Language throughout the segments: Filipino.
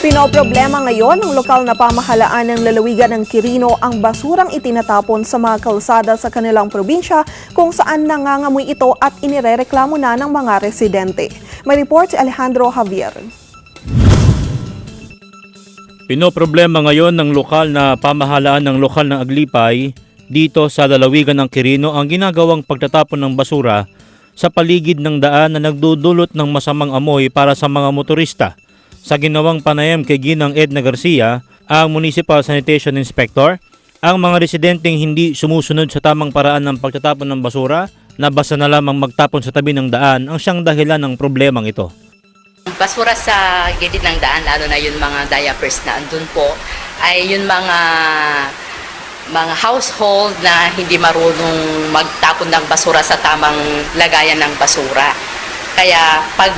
Pinoproblema ngayon ng lokal na pamahalaan ng lalawigan ng Quirino ang basurang itinatapon sa mga kalsada sa kanilang probinsya kung saan nangangamoy ito at inirereklamo na ng mga residente. May report si Alejandro Javier. Pinoproblema ngayon ng lokal na pamahalaan ng lokal ng Aglipay dito sa lalawigan ng Quirino ang ginagawang pagtatapon ng basura sa paligid ng daan na nagdudulot ng masamang amoy para sa mga motorista. Sa ginawang panayam kay Ginang Edna Garcia, ang Municipal Sanitation Inspector, ang mga residenteng hindi sumusunod sa tamang paraan ng pagtatapon ng basura na basta na lamang magtapon sa tabi ng daan ang siyang dahilan ng problemang ito. basura sa gilid ng daan, lalo na yung mga diapers na andun po, ay yung mga mga household na hindi marunong magtapon ng basura sa tamang lagayan ng basura. Kaya pag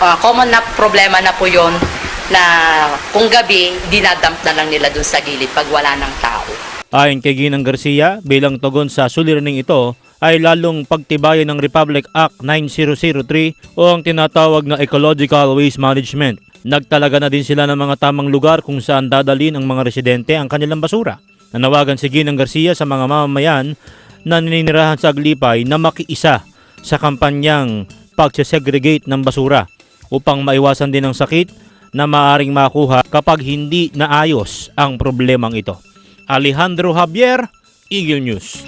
uh, common na problema na po yon na kung gabi, dinadump na lang nila dun sa gilid pag wala ng tao. Ayon kay Ginang Garcia, bilang tugon sa suliraning ito, ay lalong pagtibayan ng Republic Act 9003 o ang tinatawag na Ecological Waste Management. Nagtalaga na din sila ng mga tamang lugar kung saan dadalhin ng mga residente ang kanilang basura. Nanawagan si Ginang Garcia sa mga mamamayan na naninirahan sa Aglipay na makiisa sa kampanyang pagsesegregate ng basura upang maiwasan din ang sakit na maaring makuha kapag hindi naayos ang problemang ito. Alejandro Javier, Eagle News.